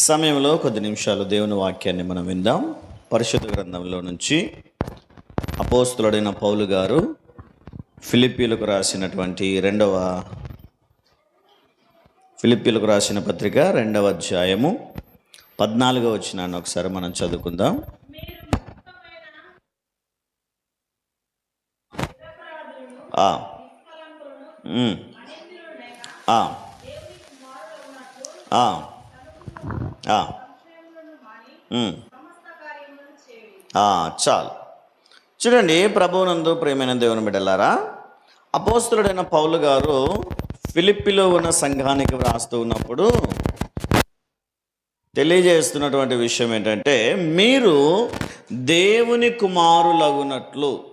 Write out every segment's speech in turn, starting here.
ఈ సమయంలో కొద్ది నిమిషాలు దేవుని వాక్యాన్ని మనం విందాం పరిశుద్ధ గ్రంథంలో నుంచి అపోస్తులుడైన పౌలు గారు ఫిలిప్పీలకు రాసినటువంటి రెండవ ఫిలిప్పీలకు రాసిన పత్రిక రెండవ అధ్యాయము పద్నాలుగో వచ్చినాను ఒకసారి మనం చదువుకుందాం ఆ. ఆ. చాలు. చూడండి ప్రభువునందు ప్రేమైన దేవుని బిడ్డలారా అపోస్తులుడైన పౌలు గారు ఫిలిప్పిలో ఉన్న సంఘానికి వ్రాస్తూ ఉన్నప్పుడు తెలియజేస్తున్నటువంటి విషయం ఏంటంటే మీరు దేవుని కుమారులగునట్లు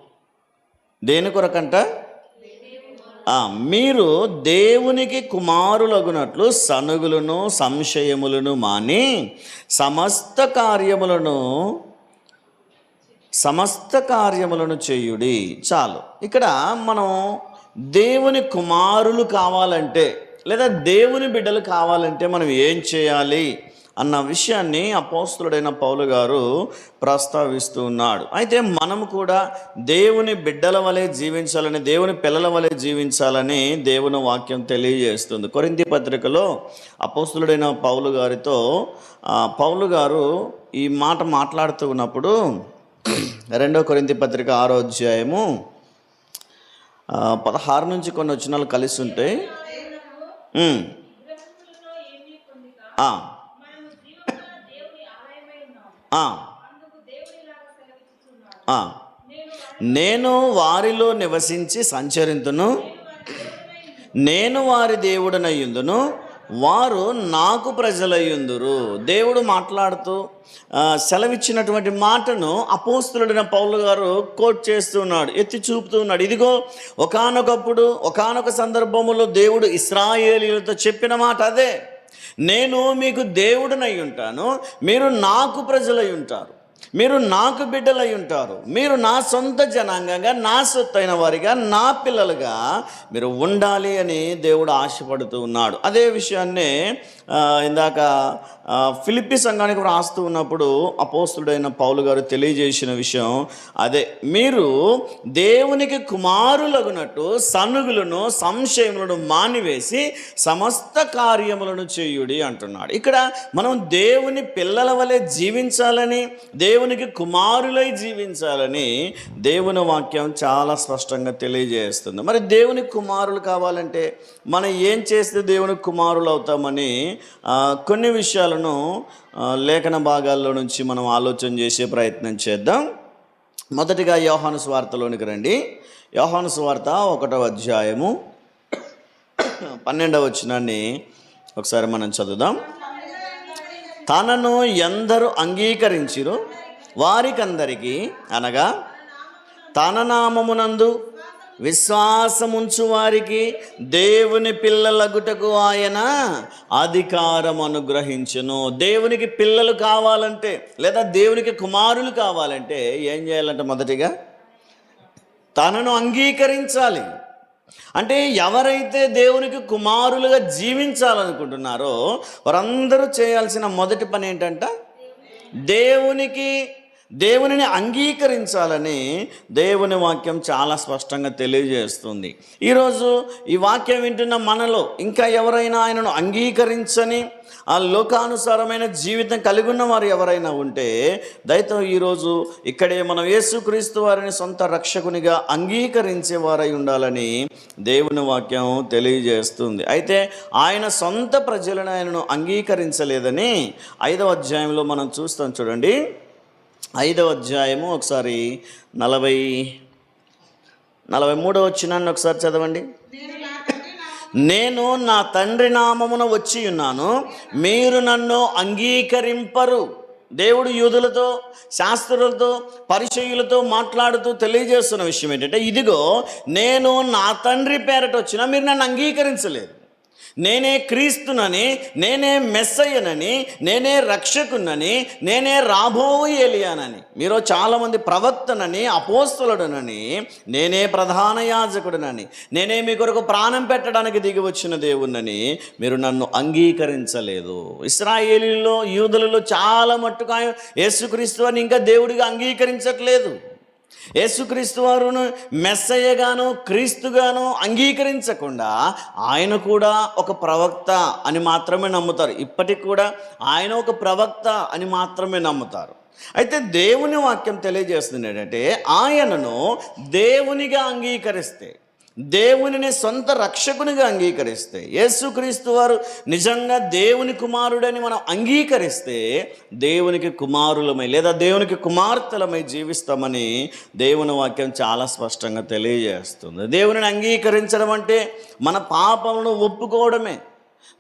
దేని కొరకంట? మీరు దేవునికి కుమారులగునట్లు సనుగులను సంశయములను మాని సమస్త కార్యములను సమస్త కార్యములను చేయుడి. చాలు. ఇక్కడ మనం దేవుని కుమారులు కావాలంటే లేదా దేవుని బిడ్డలు కావాలంటే మనం ఏం చేయాలి? అన్న విషయాన్ని అపోస్తులుడైన పౌలు గారు ప్రస్తావిస్తూ ఉన్నాడు అయితే మనం కూడా దేవుని బిడ్డల వలె జీవించాలని దేవుని పిల్లల వలె జీవించాలని దేవుని వాక్యం తెలియజేస్తుంది. కొరింది పత్రికలో అపోస్తులుడైన పౌలు గారితో పౌలు గారు ఈ మాట మాట్లాడుతూ ఉన్నప్పుడు రెండో కొరింది పత్రిక ఆరో అధ్యాయము పదహారు నుంచి కొన్ని వచ్చినాలు కలిసి ఉంటాయి నేను వారిలో నివసించి సంచరింతును. నేను వారి దేవుడనయ్యుందును వారు నాకు ప్రజలయ్యుందురు దేవుడు మాట్లాడుతూ సెలవిచ్చినటువంటి మాటను అపోస్తులుడిన పౌలు గారు కోట్ చేస్తున్నాడు ఎత్తి చూపుతూ ఉన్నాడు ఇదిగో ఒకానొకప్పుడు ఒకానొక సందర్భములో దేవుడు ఇస్రాయేలీలతో చెప్పిన మాట అదే. నేను మీకు దేవుడినై ఉంటాను. మీరు నాకు ప్రజలై ఉంటారు. మీరు నాకు బిడ్డలై ఉంటారు. మీరు నా సొంత జనాంగంగా నా సొత్తైన వారిగా నా పిల్లలుగా మీరు ఉండాలి అని దేవుడు ఆశపడుతూ ఉన్నాడు. అదే విషయాన్నే ఇందాక ఆ, ఫిలిప్పి సంఘానికి రాస్తూ ఉన్నప్పుడు అపోస్తుడైన పౌలు గారు తెలియజేసిన విషయం అదే. మీరు దేవునికి కుమారులగునట్టు సనుగులను సంశయములను మానివేసి సమస్త కార్యములను చేయుడి అంటున్నాడు. ఇక్కడ మనం దేవుని పిల్లల వలె జీవించాలని దేవునికి కుమారులై జీవించాలని దేవుని వాక్యం చాలా స్పష్టంగా తెలియజేస్తుంది. మరి దేవుని కుమారులు కావాలంటే మనం ఏం చేస్తే దేవుని కుమారులు అవుతామని కొన్ని విషయాలను లేఖన భాగాల్లో నుంచి మనం ఆలోచన చేసే ప్రయత్నం చేద్దాం. మొదటిగా యోహాను స్వార్తలోనికి రండి. యోహాను స్వార్త ఒకటవ అధ్యాయము పన్నెండవ వచ్చినాన్ని ఒకసారి మనం చదువుదాం. తనను ఎందరు అంగీకరించిరో వారికందరికీ అనగా తన నామమునందు విశ్వాసముంచు వారికి దేవుని పిల్లలగుటకు ఆయన అధికారం అనుగ్రహించును దేవునికి పిల్లలు కావాలంటే లేదా దేవునికి కుమారులు కావాలంటే ఏం చేయాలంటే మొదటిగా తనను అంగీకరించాలి. అంటే ఎవరైతే దేవునికి కుమారులుగా జీవించాలనుకుంటున్నారో వారందరూ చేయాల్సిన మొదటి పని ఏంటంట? దేవునికి దేవునిని అంగీకరించాలని దేవుని వాక్యం చాలా స్పష్టంగా తెలియజేస్తుంది. ఈరోజు ఈ వాక్యం వింటున్న మనలో ఇంకా ఎవరైనా ఆయనను అంగీకరించని ఆ లోకానుసారమైన జీవితం కలిగి ఉన్న వారు ఎవరైనా ఉంటే దయతో ఈరోజు ఇక్కడే మనం యేసుక్రీస్తు వారిని సొంత రక్షకునిగా అంగీకరించే వారై ఉండాలని దేవుని వాక్యం తెలియజేస్తుంది. అయితే ఆయన సొంత ప్రజలను ఆయనను అంగీకరించలేదని ఐదవ అధ్యాయంలో మనం చూస్తాం చూడండి. ఐదవ అధ్యాయము ఒకసారి నలభై నలభై మూడో వచ్చినాన్ని ఒకసారి చదవండి. నేను నా తండ్రి నామమున వచ్చి ఉన్నాను మీరు నన్ను అంగీకరింపరు. దేవుడు యూదులతో శాస్త్రులతో పరిచయులతో మాట్లాడుతూ తెలియజేస్తున్న విషయం ఏంటంటే ఇదిగో నేను నా తండ్రి పేరట వచ్చినా మీరు నన్ను అంగీకరించలేదు. నేనే క్రీస్తునని నేనే మెస్సయ్యనని నేనే రక్షకునని నేనే రాబోయేలియానని మీరు చాలామంది ప్రవక్తనని అపోస్తులుడనని నేనే ప్రధాన యాజకుడునని నేనే మీ కొరకు ప్రాణం పెట్టడానికి దిగి వచ్చిన దేవుణ్ణని మీరు నన్ను అంగీకరించలేదు. ఇస్రాయేలీలో యూదులలో చాలా మట్టుకు యేసుక్రీస్తు అని ఇంకా దేవుడిగా అంగీకరించట్లేదు. యేసుక్రీస్తు వారును మెస్సయ్యగాను క్రీస్తుగాను అంగీకరించకుండా ఆయన కూడా ఒక ప్రవక్త అని మాత్రమే నమ్ముతారు. ఇప్పటికి కూడా ఆయన ఒక ప్రవక్త అని మాత్రమే నమ్ముతారు. అయితే దేవుని వాక్యం తెలియజేస్తుంది ఏంటంటే ఆయనను దేవునిగా అంగీకరిస్తే దేవునిని సొంత రక్షకునిగా అంగీకరిస్తే యేసుక్రీస్తు వారు నిజంగా దేవుని కుమారుడని మనం అంగీకరిస్తే దేవునికి కుమారులమై లేదా దేవునికి కుమార్తెలమై జీవిస్తామని దేవుని వాక్యం చాలా స్పష్టంగా తెలియజేస్తుంది. దేవునిని అంగీకరించడం అంటే మన పాపములను ఒప్పుకోవడమే.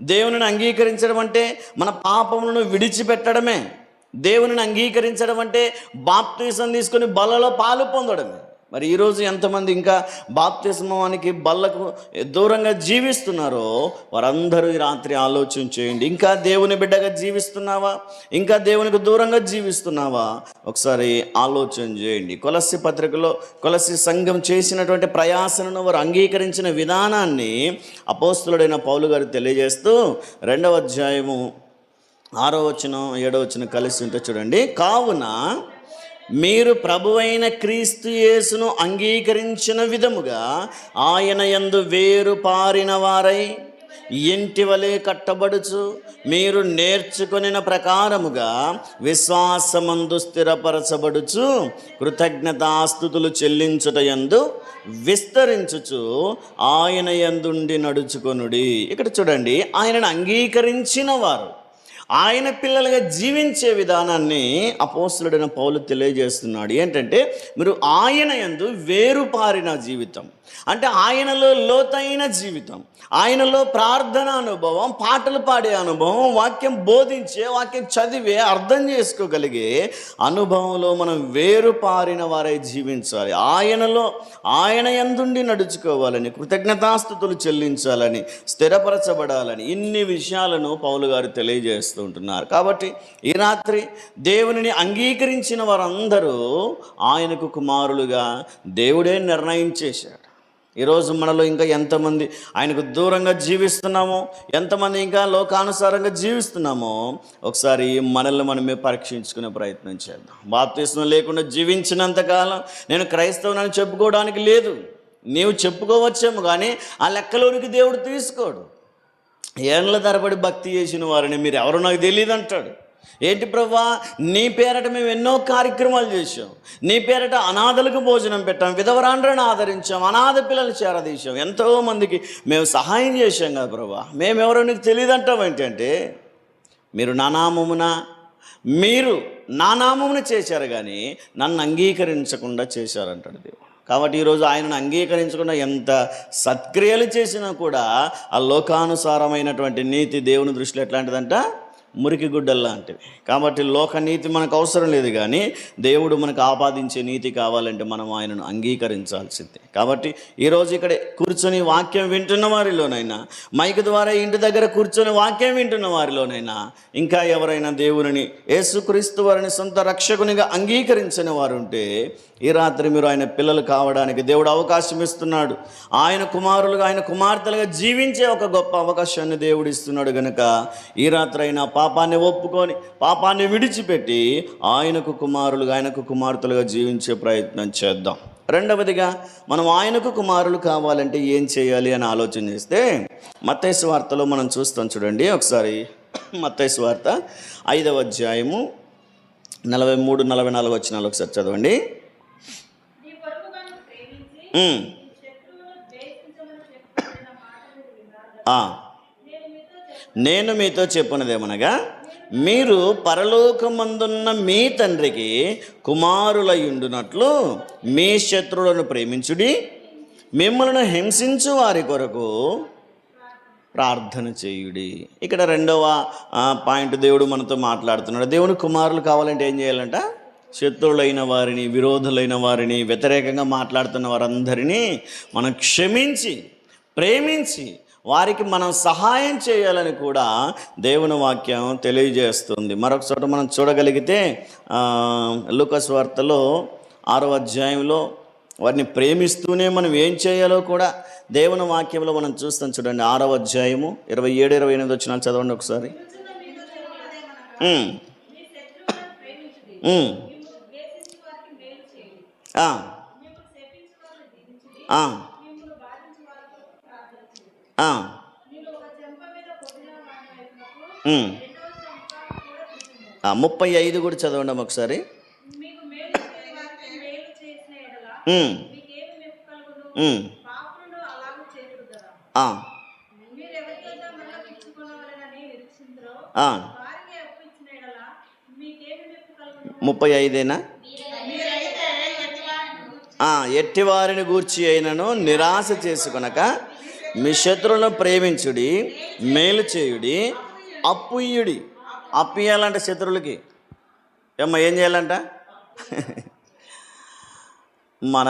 దేవునిని అంగీకరించడం అంటే మన పాపములను విడిచిపెట్టడమే. దేవునిని అంగీకరించడం అంటే బాప్తీసం తీసుకొని బలలో పాలు పొందడమే. మరి ఈరోజు ఎంతమంది ఇంకా బాప్తిస్మానికి బల్లకు దూరంగా జీవిస్తున్నారో వారందరూ ఈ రాత్రి ఆలోచన చేయండి. ఇంకా దేవుని బిడ్డగా జీవిస్తున్నావా? ఇంకా దేవునికి దూరంగా జీవిస్తున్నావా? ఒకసారి ఆలోచన చేయండి. కొలసి పత్రికలో కొలసి సంఘం చేసినటువంటి ప్రయాసనను వారు అంగీకరించిన విధానాన్ని అపోస్తులుడైన పౌలు గారు తెలియజేస్తూ రెండవ అధ్యాయము ఆరో వచనం ఏడో వచనం కలిసి ఉంటే చూడండి. కావున మీరు ప్రభువైన క్రీస్తు యేసును అంగీకరించిన విధముగా ఆయన యందు వేరు పారిన వారై ఇంటి వలె కట్టబడుచు మీరు నేర్చుకొనిన ప్రకారముగా విశ్వాసమందు స్థిరపరచబడుచు కృతజ్ఞతాస్థుతులు చెల్లించుట ఎందు విస్తరించుచు ఆయన యందుండి నడుచుకొనుడి. ఇక్కడ చూడండి ఆయనను అంగీకరించిన వారు. ఆయన పిల్లలుగా జీవించే విధానాన్ని అపోస్తుడైన పౌలు తెలియజేస్తున్నాడు. ఏంటంటే మీరు ఆయన యందు వేరుపారిన జీవితం. అంటే ఆయనలో లోతైన జీవితం ఆయనలో ప్రార్థన అనుభవం పాటలు పాడే అనుభవం వాక్యం బోధించే వాక్యం చదివే అర్థం చేసుకోగలిగే అనుభవంలో మనం వేరుపారిన వారై జీవించాలి. ఆయనలో ఆయన ఎందుండి నడుచుకోవాలని కృతజ్ఞతాస్థుతులు చెల్లించాలని స్థిరపరచబడాలని ఇన్ని విషయాలను పౌలు గారు తెలియజేస్తూ ఉంటున్నారు. కాబట్టి ఈ రాత్రి దేవునిని అంగీకరించిన వారందరూ ఆయనకు కుమారులుగా దేవుడే నిర్ణయించేశాడు ఈరోజు మనలో ఇంకా ఎంతమంది ఆయనకు దూరంగా జీవిస్తున్నామో ఎంతమంది ఇంకా లోకానుసారంగా జీవిస్తున్నామో ఒకసారి మనల్ని మనమే పరీక్షించుకునే ప్రయత్నం చేద్దాం. బాప్తీసం లేకుండా జీవించినంతకాలం నేను క్రైస్తవునని చెప్పుకోవడానికి లేదు. నీవు చెప్పుకోవచ్చేమో కానీ ఆ లెక్కలోనికి దేవుడు తీసుకోడు. ఏళ్ళ తరబడి భక్తి చేసిన వారిని మీరు ఎవరు నాకు తెలియదు అంటాడు ఏంటి ప్రభా? నీ పేరట మేము ఎన్నో కార్యక్రమాలు చేసాం నీ పేరట అనాథలకు భోజనం పెట్టాం. విధవరాండ్రని ఆదరించాం. అనాథ పిల్లలు చేరదీశాం. ఎంతో మందికి మేము సహాయం చేశాం కదా ప్రభా. మేమెవరో నీకు తెలియదు అంటాం ఏంటంటే మీరు నా నామమున? మీరు నా నామమున చేశారు కానీ నన్ను అంగీకరించకుండా చేశారంటాడు దేవుడు. కాబట్టి ఈరోజు ఆయనను అంగీకరించకుండా ఎంత సత్క్రియలు చేసినా కూడా ఆ లోకానుసారమైనటువంటి నీతి దేవుని దృష్టిలో ఎట్లాంటిదంట? మురికి గుడ్డల్లాంటివి కాబట్టి లోక నీతి మనకు అవసరం లేదు కానీ దేవుడు మనకు ఆపాదించే నీతి కావాలంటే మనం ఆయనను అంగీకరించాల్సిందే. కాబట్టి ఈరోజు ఇక్కడ కూర్చొని వాక్యం వింటున్న వారిలోనైనా మైక్ ద్వారా ఇంటి దగ్గర కూర్చొని వాక్యం వింటున్న వారిలోనైనా ఇంకా ఎవరైనా దేవుని యేసుక్రీస్తు వారిని సొంత రక్షకునిగా అంగీకరించిన వారు ఉంటే ఈ రాత్రి మీరు ఆయన పిల్లలు కావడానికి దేవుడు అవకాశం ఇస్తున్నాడు. ఆయన కుమారులుగా ఆయన కుమార్తెలుగా జీవించే ఒక గొప్ప అవకాశాన్ని దేవుడు ఇస్తున్నాడు గనుక ఈ రాత్రి అయినా పాపాన్ని ఒప్పుకొని పాపాన్ని విడిచిపెట్టి ఆయనకు కుమారులుగా ఆయనకు కుమార్తెలుగా జీవించే ప్రయత్నం చేద్దాం. రెండవదిగా మనం ఆయనకు కుమారులు కావాలంటే ఏం చేయాలి అని ఆలోచన చేస్తే మత్తైసు వార్తలో మనం చూస్తాం చూడండి ఒకసారి మత్తైసు వార్త ఐదవ అధ్యాయము నలభై మూడు నలభై నాలుగు వచ్చినాలు ఒకసారి చదవండి. నీ నేను మీతో చెప్పినదేమనగా మీరు పరలోకమందున్న మీ తండ్రికి కుమారులయుండునట్లు మీ శత్రువులను ప్రేమించుడి మిమ్మల్ని హింసించు వారి కొరకు ప్రార్థన చేయుడి. ఇక్కడ రెండవ పాయింట్ దేవుడు మనతో మాట్లాడుతున్నాడు. దేవుని కుమారులు కావాలంటే ఏం చేయాలంట? శత్రువులైన వారిని విరోధులైన వారిని వ్యతిరేకంగా మాట్లాడుతున్న వారందరినీ మనం క్షమించి ప్రేమించి వారికి మనం సహాయం చేయాలని కూడా దేవుని వాక్యం తెలియజేస్తుంది. మరొక చోట మనం చూడగలిగితే లుకస్ లూకస్ వార్తలో ఆరో అధ్యాయంలో వారిని ప్రేమిస్తూనే మనం ఏం చేయాలో కూడా దేవుని వాక్యంలో మనం చూస్తాం చూడండి. ఆరో అధ్యాయము ఇరవై ఏడు ఇరవై ఎనిమిది వచ్చిన చదవండి ఒకసారి. ఆ. ముప్పై ఐదు కూడా చదవండి ఒకసారి. ముప్పై ఐదేనా? ఎట్టి వారిని ఎట్టివారిని గూర్చి అయినను నిరాశ చేసుకునక మీ శత్రువులను ప్రేమించుడి మేలు చేయుడి అప్పు ఇయ్యుడి అప్పు ఇయ్యాలంట శత్రువులకి. ఏమ్మా ఏం చేయాలంట? మన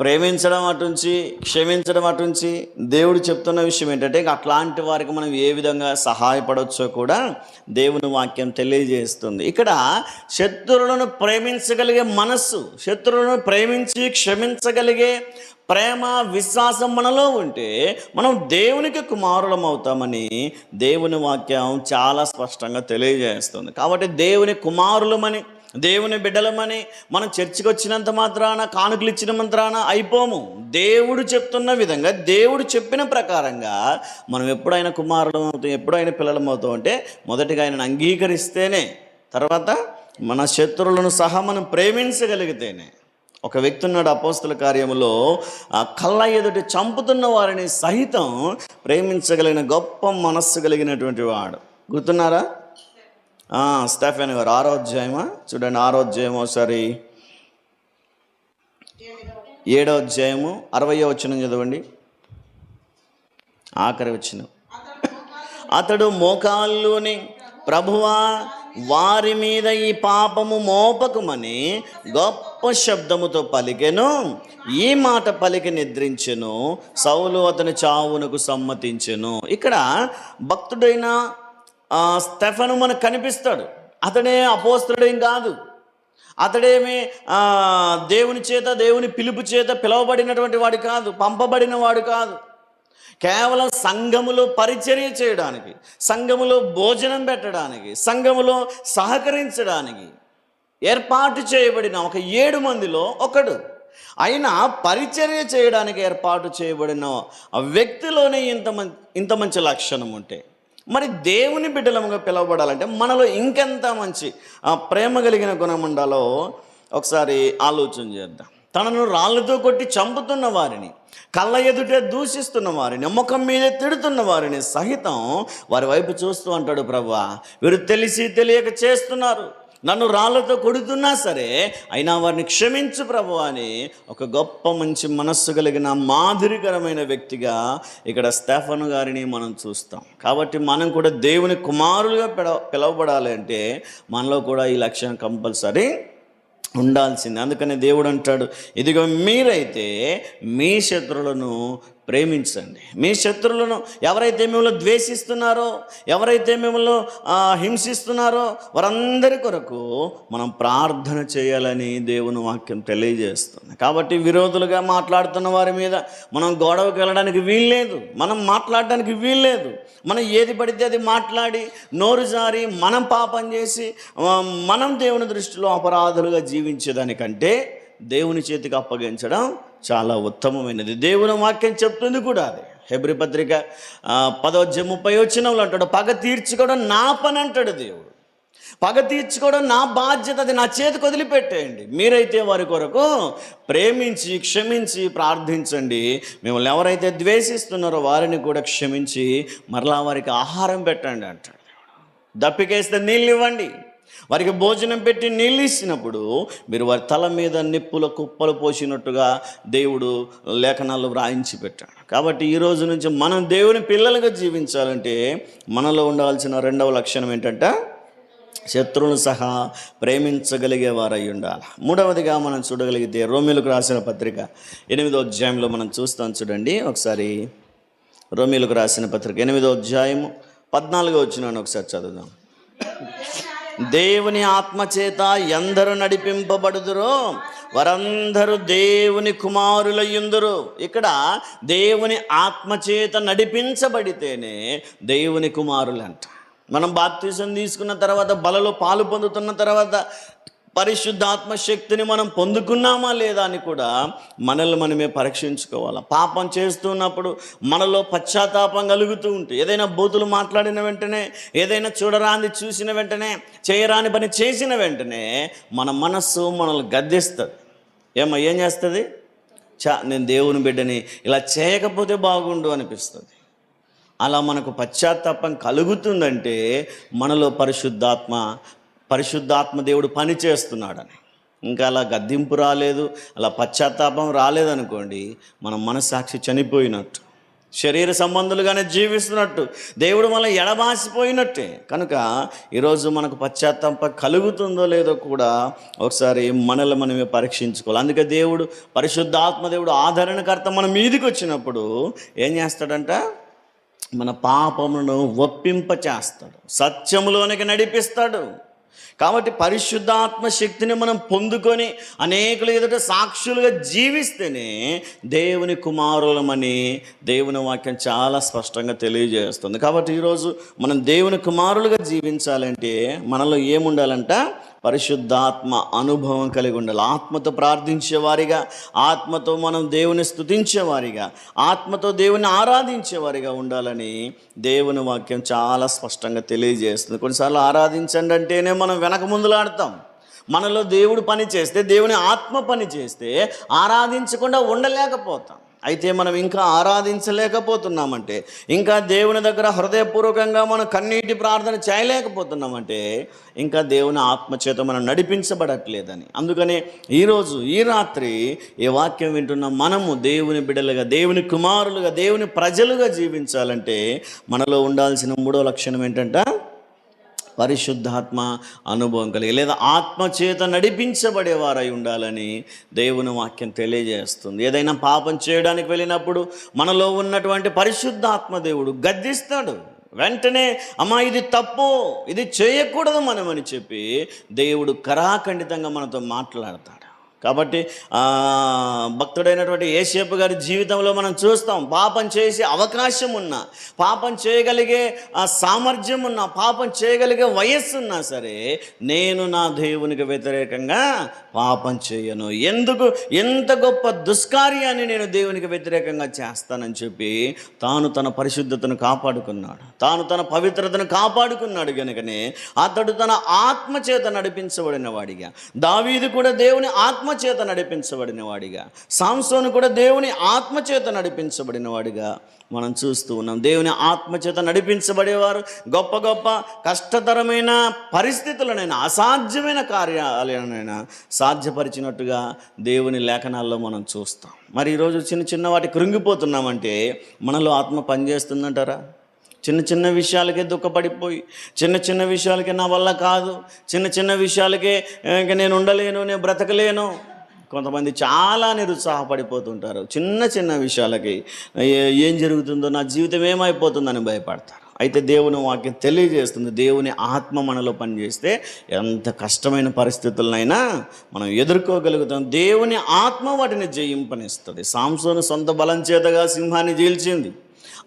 ప్రేమించడం అటుంచి క్షమించడం అటుంచి దేవుడు చెప్తున్న విషయం ఏంటంటే అట్లాంటి వారికి మనం ఏ విధంగా సహాయపడవచ్చో కూడా దేవుని వాక్యం తెలియజేస్తుంది. ఇక్కడ శత్రువులను ప్రేమించగలిగే మనస్సు శత్రువులను ప్రేమించి క్షమించగలిగే ప్రేమ విశ్వాసం మనలో ఉంటే మనం దేవునికి కుమారులం అవుతామని దేవుని వాక్యం చాలా స్పష్టంగా తెలియజేస్తుంది. కాబట్టి దేవుని కుమారులమని దేవుని బిడ్డలమని మనం చర్చికి వచ్చినంత మాత్రాన కానుకలు ఇచ్చిన మాత్రాన అయిపోము. దేవుడు చెప్తున్న విధంగా దేవుడు చెప్పిన ప్రకారంగా మనం ఎప్పుడైనా కుమారులం అవుతాం ఎప్పుడైనా పిల్లలం అవుతాం అంటే మొదటిగా ఆయనను అంగీకరిస్తేనే తర్వాత మన శత్రువులను సహా మనం ప్రేమించగలిగితేనే ఒక వ్యక్తి ఉన్నాడు అపోస్తుల కార్యములో. ఆ కళ్ళ ఎదుటి చంపుతున్న వారిని సహితం ప్రేమించగలిగిన గొప్ప మనస్సు కలిగినటువంటి వాడు. గుర్తున్నారా? స్టెఫెన్ గారు ఆరోధ్యాయమా చూడండి ఆరో అధ్యాయం ఒకసారి. ఏడో అధ్యాయము అరవయో వచ్చిన చదవండి. ఆఖరి వచ్చిన అతడు మోకాల్లోని ప్రభువా వారి మీద ఈ పాపము మోపకమని గొప్ప శబ్దముతో పలికెను ఈ మాట పలికి నిద్రించెను సౌలు అతని చావునకు సమ్మతించెను. ఇక్కడ భక్తుడైన స్టెఫను మనకు కనిపిస్తాడు. అతడే అపోస్తుడేం కాదు. అతడేమి దేవుని చేత దేవుని పిలుపు చేత పిలువబడినటువంటి వాడు కాదు పంపబడిన వాడు కాదు. కేవలం సంఘములో పరిచర్య చేయడానికి సంఘములో భోజనం పెట్టడానికి సంఘములో సహకరించడానికి ఏర్పాటు చేయబడిన ఒక ఏడు మందిలో ఒకడు. అయినా పరిచర్య చేయడానికి ఏర్పాటు చేయబడిన ఆ వ్యక్తిలోనే ఇంత మం ఇంత మంచి లక్షణం ఉంటే. మరి దేవుని బిడ్డలముగా పిలవబడాలంటే మనలో ఇంకెంత మంచి ప్రేమ కలిగిన గుణం ఉండాలో ఒకసారి ఆలోచన చేద్దాం. తనను రాళ్ళతో కొట్టి చంపుతున్న వారిని కళ్ళ ఎదుటే దూషిస్తున్న వారిని ముఖం మీదే తిడుతున్న వారిని సహితం వారి వైపు చూస్తూ అంటాడు ప్రభా వీరు తెలిసి తెలియక చేస్తున్నారు. నన్ను రాళ్ళతో కొడుతున్నా సరే అయినా వారిని క్షమించు ప్రభు అని ఒక గొప్ప మంచి మనస్సు కలిగిన మాదిరికరమైన వ్యక్తిగా ఇక్కడ స్టెఫను గారిని మనం చూస్తాం. కాబట్టి మనం కూడా దేవుని కుమారులుగా పిలవ పిలవబడాలి అంటే మనలో కూడా ఈ లక్ష్యం కంపల్సరీ ఉండాల్సింది. అందుకని దేవుడు అంటాడు ఇదిగో మీరైతే మీ శత్రులను ప్రేమించండి. మీ శత్రువులను ఎవరైతే మిమ్మల్ని ద్వేషిస్తున్నారో ఎవరైతే మిమ్మల్ని హింసిస్తున్నారో వారందరి కొరకు మనం ప్రార్థన చేయాలని దేవుని వాక్యం తెలియజేస్తుంది. కాబట్టి విరోధులుగా మాట్లాడుతున్న వారి మీద మనం గొడవకి వెళ్ళడానికి వీల్లేదు మనం మాట్లాడడానికి వీల్లేదు మనం ఏది పడితే అది మాట్లాడి నోరు జారి మనం పాపం చేసి మనం దేవుని దృష్టిలో అపరాధులుగా జీవించేదానికంటే దేవుని చేతికి అప్పగించడం చాలా ఉత్తమమైనది. దేవుని వాక్యం చెప్తుంది కూడా అది. హెబ్రి పత్రిక ఆ, ముప్పై వచ్చినవులు అంటాడు పగ తీర్చుకోవడం నా పని అంటాడు దేవుడు. పగ తీర్చుకోవడం నా బాధ్యత అది నా చేతికి వదిలిపెట్టేయండి. మీరైతే వారి కొరకు ప్రేమించి క్షమించి ప్రార్థించండి. మిమ్మల్ని ఎవరైతే ద్వేషిస్తున్నారో వారిని కూడా క్షమించి మరలా వారికి ఆహారం పెట్టండి అంటాడు దప్పికేస్తే నీళ్ళు ఇవ్వండి. వారికి భోజనం పెట్టి నీళ్ళు ఇచ్చినప్పుడు మీరు వారి తల మీద నిప్పుల కుప్పలు పోసినట్టుగా దేవుడు లేఖనాలు వ్రాయించి పెట్టాడు. కాబట్టి ఈ రోజు నుంచి మనం దేవుని పిల్లలుగా జీవించాలంటే మనలో ఉండాల్సిన రెండవ లక్షణం ఏంటంటే? శత్రువులు సహా ప్రేమించగలిగే వారై ఉండాలి. మూడవదిగా మనం చూడగలిగితే రోమిలకు రాసిన పత్రిక ఎనిమిదో అధ్యాయంలో మనం చూస్తాం చూడండి. ఒకసారి రోమిలకు రాసిన పత్రిక ఎనిమిదో అధ్యాయము పద్నాలుగో వచ్చినాను ఒకసారి చదువుదాం. దేవుని ఆత్మచేత ఎందరు నడిపింపబడుదురో వారందరూ దేవుని కుమారులయ్యుందరు. ఇక్కడ దేవుని ఆత్మచేత నడిపించబడితేనే దేవుని కుమారులంట. మనం బాప్తీసం తీసుకున్న తర్వాత బలలో పాలు పొందుతున్న తర్వాత పరిశుద్ధాత్మ శక్తిని మనం పొందుకున్నామా లేదా అని కూడా మనల్ని మనమే పరీక్షించుకోవాలి. పాపం చేస్తున్నప్పుడు మనలో పశ్చాత్తాపం కలుగుతూ ఉంటుంది ఏదైనా బూతులు మాట్లాడిన వెంటనే ఏదైనా చూడరాంది చూసిన వెంటనే చేయరాని పని చేసిన వెంటనే మన మనస్సు మనల్ని గద్దిస్తుంది. ఏమో ఏం చేస్తుంది? చా నేను దేవుని బిడ్డని ఇలా చేయకపోతే బాగుండు అనిపిస్తుంది. అలా మనకు పశ్చాత్తాపం కలుగుతుందంటే మనలో పరిశుద్ధాత్మ పరిశుద్ధాత్మ దేవుడు పని చేస్తున్నాడని. ఇంకా అలా గద్దింపు రాలేదు అలా పశ్చాత్తాపం రాలేదనుకోండి మన మనస్సాక్షి చనిపోయినట్టు శరీర సంబంధులుగానే జీవిస్తున్నట్టు దేవుడు మనం ఎడబాసిపోయినట్టే. కనుక ఈరోజు మనకు పశ్చాత్తాప కలుగుతుందో లేదో కూడా ఒకసారి మనల్ని మనమే పరీక్షించుకోవాలి. అందుకే దేవుడు పరిశుద్ధాత్మ దేవుడు ఆదరణకర్త మన మీదికి వచ్చినప్పుడు ఏం చేస్తాడంట? మన పాపములను ఒప్పింప చేస్తాడు సత్యములోనికి నడిపిస్తాడు. కాబట్టి పరిశుద్ధాత్మ శక్తిని మనం పొందుకొని అనేకులు ఎదుట సాక్షులుగా జీవిస్తేనే దేవుని కుమారులమని దేవుని వాక్యం చాలా స్పష్టంగా తెలియజేస్తుంది. కాబట్టి ఈరోజు మనం దేవుని కుమారులుగా జీవించాలంటే మనలో ఏముండాలంట? పరిశుద్ధాత్మ అనుభవం కలిగి ఉండాలి. ఆత్మతో ప్రార్థించేవారిగా ఆత్మతో మనం దేవుని స్తుతించేవారిగా ఆత్మతో దేవుని ఆరాధించేవారిగా ఉండాలని దేవుని వాక్యం చాలా స్పష్టంగా తెలియజేస్తుంది. కొన్నిసార్లు ఆరాధించండి అంటేనే మనం వెనక ముందులాడతాం మనలో దేవుడు పని చేస్తే దేవుని ఆత్మ పని చేస్తే ఆరాధించకుండా ఉండలేకపోతాం. అయితే మనం ఇంకా ఆరాధించలేకపోతున్నామంటే ఇంకా దేవుని దగ్గర హృదయపూర్వకంగా మనం కన్నీటి ప్రార్థన చేయలేకపోతున్నామంటే ఇంకా దేవుని ఆత్మచేత మనం నడిపించబడట్లేదని. అందుకనే ఈరోజు ఈ రాత్రి ఈ వాక్యం వింటున్న మనము దేవుని బిడలుగా దేవుని కుమారులుగా దేవుని ప్రజలుగా జీవించాలంటే మనలో ఉండాల్సిన మూడో లక్షణం ఏంటంటే? పరిశుద్ధాత్మ అనుభవం కలిగి లేదా ఆత్మచేత నడిపించబడేవారై ఉండాలని దేవుని వాక్యం తెలియజేస్తుంది. ఏదైనా పాపం చేయడానికి వెళ్ళినప్పుడు మనలో ఉన్నటువంటి పరిశుద్ధాత్మ దేవుడు గద్దిస్తాడు. వెంటనే అమ్మా ఇది తప్పు ఇది చేయకూడదు మనమని చెప్పి దేవుడు కరాఖండితంగా మనతో మాట్లాడతాడు. కాబట్టి భక్తుడైనటువంటి ఏసేపు గారి జీవితంలో మనం చూస్తాం పాపం చేసే అవకాశం ఉన్నా పాపం చేయగలిగే ఆ సామర్థ్యం ఉన్నా పాపం చేయగలిగే వయస్సు ఉన్నా సరే నేను నా దేవునికి వ్యతిరేకంగా పాపం చేయను. ఎందుకు? ఎంత గొప్ప దుష్కార్యాన్ని నేను దేవునికి వ్యతిరేకంగా చేస్తానని చెప్పి తాను తన పరిశుద్ధతను కాపాడుకున్నాడు. తాను తన పవిత్రతను కాపాడుకున్నాడు కనుకనే అతడు తన ఆత్మచేత నడిపించబడిన వాడిగా. దావీది కూడా దేవుని ఆత్మ ఆత్మచేత నడిపించబడిన వాడిగా. సాంసోను కూడా దేవుని ఆత్మచేత నడిపించబడిన వాడిగా మనం చూస్తూ ఉన్నాం. దేవుని ఆత్మచేత నడిపించబడేవారు గొప్ప గొప్ప కష్టతరమైన పరిస్థితులనైనా అసాధ్యమైన కార్యాలయాలైనా సాధ్యపరిచినట్టుగా దేవుని లేఖనాల్లో మనం చూస్తాం. మరి ఈరోజు చిన్న చిన్న వాటి కృంగిపోతున్నామంటే మనలో ఆత్మ పనిచేస్తుందంటారా? చిన్న చిన్న విషయాలకే దుఃఖపడిపోయి చిన్న చిన్న విషయాలకే నా వల్ల కాదు చిన్న చిన్న విషయాలకే ఇంక నేను ఉండలేను నేను బ్రతకలేను. కొంతమంది చాలా నిరుత్సాహపడిపోతుంటారు. చిన్న చిన్న విషయాలకి ఏం జరుగుతుందో నా జీవితం ఏమైపోతుందని భయపడతారు. అయితే దేవుని వాక్యం తెలియజేస్తుంది. దేవుని ఆత్మ మనలో పనిచేస్తే ఎంత కష్టమైన పరిస్థితులనైనా మనం ఎదుర్కోగలుగుతాం. దేవుని ఆత్మ వాటిని జయింపనిస్తుంది. సాంసోను సొంత బలం చేతగా సింహాన్ని జీల్చింది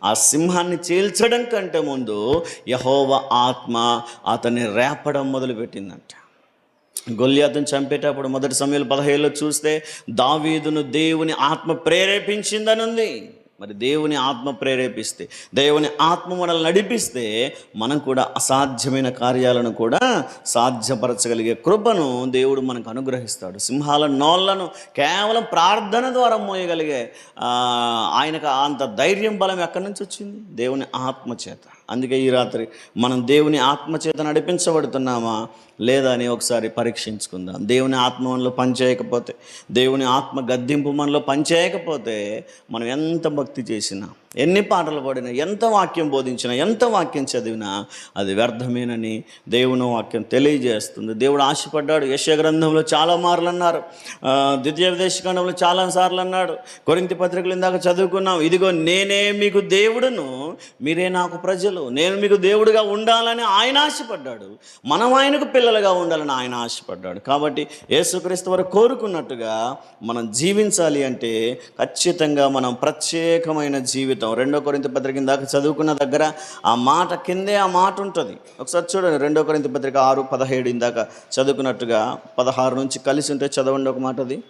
ఆ సింహాన్ని చీల్చడం కంటే ముందు యహోవ ఆత్మ అతన్ని రేపడం మొదలుపెట్టిందంట. గొల్యాతను చంపేటప్పుడు మొదటి సమయంలో పదహేడులో చూస్తే దావీదును దేవుని ఆత్మ ప్రేరేపించిందని ఉంది మరి దేవుని ఆత్మ ప్రేరేపిస్తే దేవుని ఆత్మ మనల్ని నడిపిస్తే మనం కూడా అసాధ్యమైన కార్యాలను కూడా సాధ్యపరచగలిగే కృపను దేవుడు మనకు అనుగ్రహిస్తాడు. సింహాల నోళ్ళను కేవలం ప్రార్థన ద్వారా మోయగలిగే ఆయనకు అంత ధైర్యం బలం ఎక్కడి నుంచి వచ్చింది? దేవుని ఆత్మ చేత అందుకే ఈ రాత్రి మనం దేవుని ఆత్మ చేత నడిపించబడుతున్నామా లేదా అని ఒకసారి పరీక్షించుకుందాం. దేవుని ఆత్మ మనలో పనిచేయకపోతే దేవుని ఆత్మ గద్దింపు మనలో పనిచేయకపోతే మనం ఎంత భక్తి చేసినా ఎన్ని పాటలు పాడినా ఎంత వాక్యం బోధించినా ఎంత వాక్యం చదివినా అది వ్యర్థమేనని దేవుని వాక్యం తెలియజేస్తుంది. దేవుడు ఆశపడ్డాడు. యశ గ్రంథంలో చాలా మార్లు అన్నారు. ద్వితీయ విదేశకాండంలో చాలా సార్లు అన్నాడు. కొరింత పత్రికలు ఇందాక చదువుకున్నాం. ఇదిగో నేనే మీకు దేవుడును మీరే నాకు ప్రజలు. నేను మీకు దేవుడుగా ఉండాలని ఆయన ఆశపడ్డాడు. మనం ఆయనకు పిల్లలుగా ఉండాలని ఆయన ఆశపడ్డాడు. కాబట్టి యేసుక్రీస్తు వారు కోరుకున్నట్టుగా మనం జీవించాలి అంటే ఖచ్చితంగా మనం ప్రత్యేకమైన జీవితం రెండో కొరింత పత్రిక ఇందాక చదువుకున్న దగ్గర ఆ మాట కిందే ఆ మాట ఉంటుంది. ఒకసారి చూడండి రెండో కొరింత పత్రిక ఆరు పదహేడు ఇందాక చదువుకున్నట్టుగా పదహారు నుంచి కలిసి ఉంటే చదవండి ఒక మాట అది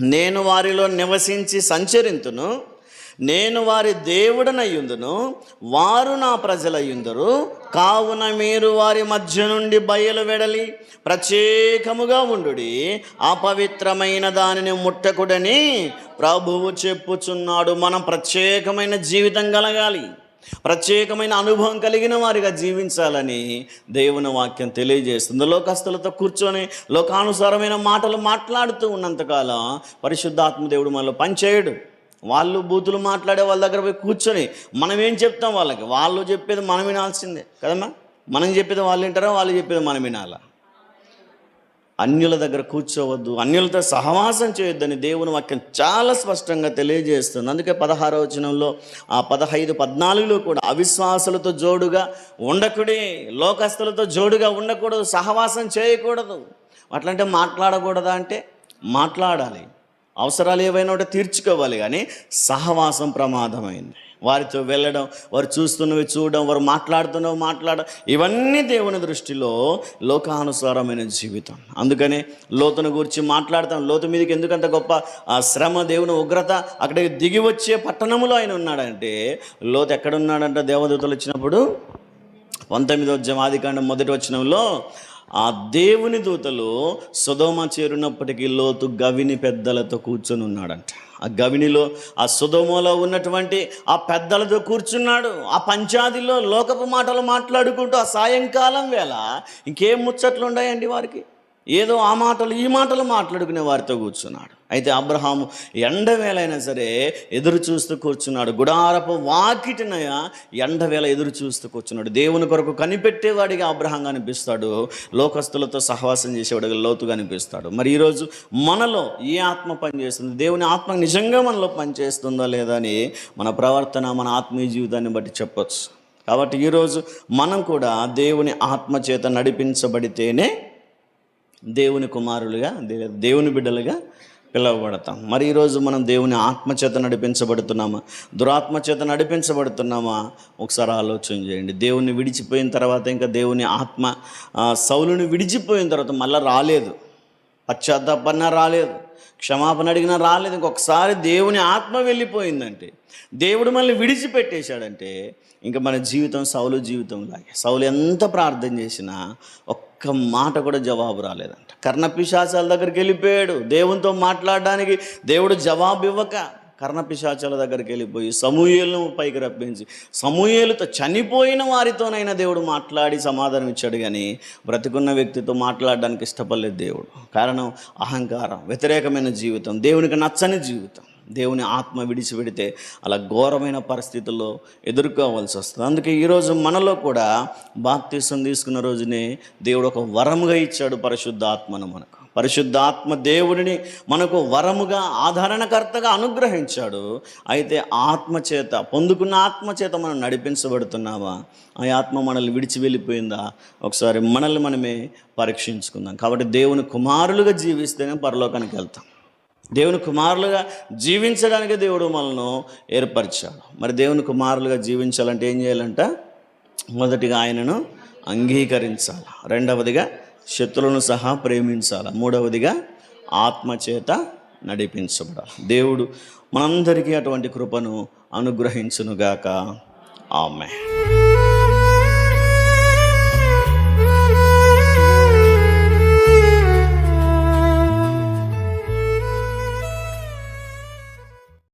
నేను వారిలో నివసించి సంచరింతును నేను వారి దేవుడనయ్యుందును వారు నా ప్రజలయ్యుందరు కావున మీరు వారి మధ్య నుండి బయలు వెడలి ప్రత్యేకముగా ఉండుడి. అపవిత్రమైన దానిని ముట్టకుడని ప్రభువు చెప్పుచున్నాడు. మనం ప్రత్యేకమైన జీవితం కలగాలి. ప్రత్యేకమైన అనుభవం కలిగిన వారిగా జీవించాలని దేవుని వాక్యం తెలియజేస్తుంది. లోకస్తులతో కూర్చొని లోకానుసారమైన మాటలు మాట్లాడుతూ ఉన్నంతకాలం పరిశుద్ధాత్మ దేవుడు మనలో పనిచేయడు. వాళ్ళు బూతులు మాట్లాడే వాళ్ళ దగ్గర పోయి కూర్చొని మనం ఏం చెప్తాం వాళ్ళకి? వాళ్ళు చెప్పేది మనం వినాల్సిందే. కదమ్మా? మనం చెప్పేది వాళ్ళు వింటారా? వాళ్ళు చెప్పేది మనం వినాలా? అన్యుల దగ్గర కూర్చోవద్దు. అన్యులతో సహవాసం చేయొద్దని దేవుని వాక్యం చాలా స్పష్టంగా తెలియజేస్తుంది. అందుకే పదహారవ వచనంలో ఆ పదహైదు పద్నాలుగులో కూడా అవిశ్వాసులతో జోడుగా ఉండకుడే లోకస్తులతో జోడుగా ఉండకూడదు సహవాసం చేయకూడదు. అట్లంటే మాట్లాడకూడదా అంటే మాట్లాడాలి. అవసరాలు ఏవైనా ఉంటే తీర్చుకోవాలి కానీ సహవాసం ప్రమాదమైంది. వారితో వెళ్ళడం వారు చూస్తున్నవి చూడడం వారు మాట్లాడుతున్నవి మాట్లాడడం ఇవన్నీ దేవుని దృష్టిలో లోకానుసారమైన జీవితం. అందుకనే లోతును గురించి మాట్లాడతాం. లోతు మీదకి ఎందుకంత గొప్ప ఆ శ్రమ దేవుని ఉగ్రత అక్కడికి దిగి వచ్చే పట్టణంలో ఆయన ఉన్నాడంటే లోతు ఎక్కడున్నాడంటే? దేవదూతలు వచ్చినప్పుడు పంతొమ్మిదో జమాదికాండం మొదటి వచ్చినంలో ఆ దేవుని దూతలు సుధోమ చేరినప్పటికీ లోతు గవిని పెద్దలతో కూర్చొని ఉన్నాడంట. ఆ గవినిలో ఆ సుధోమలో ఉన్నటువంటి ఆ పెద్దలతో కూర్చున్నాడు. ఆ పంచాదిలో లోకపు మాటలు మాట్లాడుకుంటూ ఆ సాయంకాలం వేళ ఇంకేం ముచ్చట్లు ఉన్నాయండి వారికి? ఏదో ఆ మాటలు ఈ మాటలు మాట్లాడుకునే వారితో కూర్చున్నాడు. అయితే అబ్రహాము ఎండవేలైనా సరే ఎదురు చూస్తూ కూర్చున్నాడు. గుడారపు వాకిటినయ ఎండవేళ ఎదురు చూస్తూ కూర్చున్నాడు. దేవుని కొరకు కనిపెట్టేవాడిగా అబ్రహాం కనిపిస్తాడు. లోకస్తులతో సహవాసం చేసేవాడిగా లోతుగా అనిపిస్తాడు మరి ఈరోజు మనలో ఏ ఆత్మ పనిచేస్తుంది? దేవుని ఆత్మ నిజంగా మనలో పనిచేస్తుందా లేదా అని మన ప్రవర్తన మన ఆత్మీయ జీవితాన్ని బట్టి చెప్పొచ్చు. కాబట్టి ఈరోజు మనం కూడా దేవుని ఆత్మ చేత నడిపించబడితేనే దేవుని కుమారులుగా దేవుని బిడ్డలుగా పిలువబడతాం. మరి ఈరోజు మనం దేవుని ఆత్మచేత నడిపించబడుతున్నామా? దురాత్మచేత నడిపించబడుతున్నామా? ఒకసారి ఆలోచన చేయండి. దేవుని విడిచిపోయిన తర్వాత ఇంకా దేవుని ఆత్మ సౌలుని విడిచిపోయిన తర్వాత మళ్ళీ రాలేదు. పశ్చాత్తాపన్నా రాలేదు. క్షమాపణ అడిగినా రాలేదు. ఇంకొకసారి దేవుని ఆత్మ వెళ్ళిపోయిందంటే దేవుడు మళ్ళీ విడిచిపెట్టేశాడంటే ఇంకా మన జీవితం సౌలు జీవితం లాగే సౌలు ఎంత ప్రార్థన చేసినా ఒక్క మాట కూడా జవాబు రాలేదంట. కర్ణపిశాచాల దగ్గరికి వెళ్ళిపోయాడు. దేవునితో మాట్లాడడానికి దేవుడు జవాబు ఇవ్వక కర్ణపిశాచాల దగ్గరికి వెళ్ళిపోయి సమూహలను పైకి రప్పించి సమూహలతో చనిపోయిన వారితోనైనా దేవుడు మాట్లాడి సమాధానం ఇచ్చాడు కానీ బ్రతికున్న వ్యక్తితో మాట్లాడడానికి ఇష్టపడలేదు దేవుడు. కారణం అహంకారం వ్యతిరేకమైన జీవితం దేవునికి నచ్చని జీవితం. దేవుని ఆత్మ విడిచిపెడితే అలా ఘోరమైన పరిస్థితుల్లో ఎదుర్కోవాల్సి వస్తుంది. అందుకే ఈరోజు మనలో కూడా బాప్తీసం తీసుకున్న రోజునే దేవుడు ఒక వరముగా ఇచ్చాడు పరిశుద్ధ ఆత్మను మనకు. పరిశుద్ధాత్మ దేవుడిని మనకు వరముగా ఆదరణకర్తగా అనుగ్రహించాడు. అయితే ఆత్మచేత పొందుకున్న ఆత్మచేత మనం నడిపించబడుతున్నామా? ఆ ఆత్మ మనల్ని విడిచి వెళ్ళిపోయిందా? ఒకసారి మనల్ని మనమే పరీక్షించుకుందాం. కాబట్టి దేవుని కుమారులుగా జీవిస్తేనే పరలోకానికి వెళ్తాం. దేవుని కుమారులుగా జీవించడానికి దేవుడు మనల్ని ఏర్పరిచాడు. మరి దేవుని కుమారులుగా జీవించాలంటే ఏం చేయాలంట? మొదటిగా ఆయనను అంగీకరించాలి. రెండవదిగా శత్రువులను సహా ప్రేమించాలి? మూడవదిగా ఆత్మచేత నడిపించబడాలి? దేవుడు మనందరికీ అటువంటి కృపను అనుగ్రహించునుగాక. ఆమె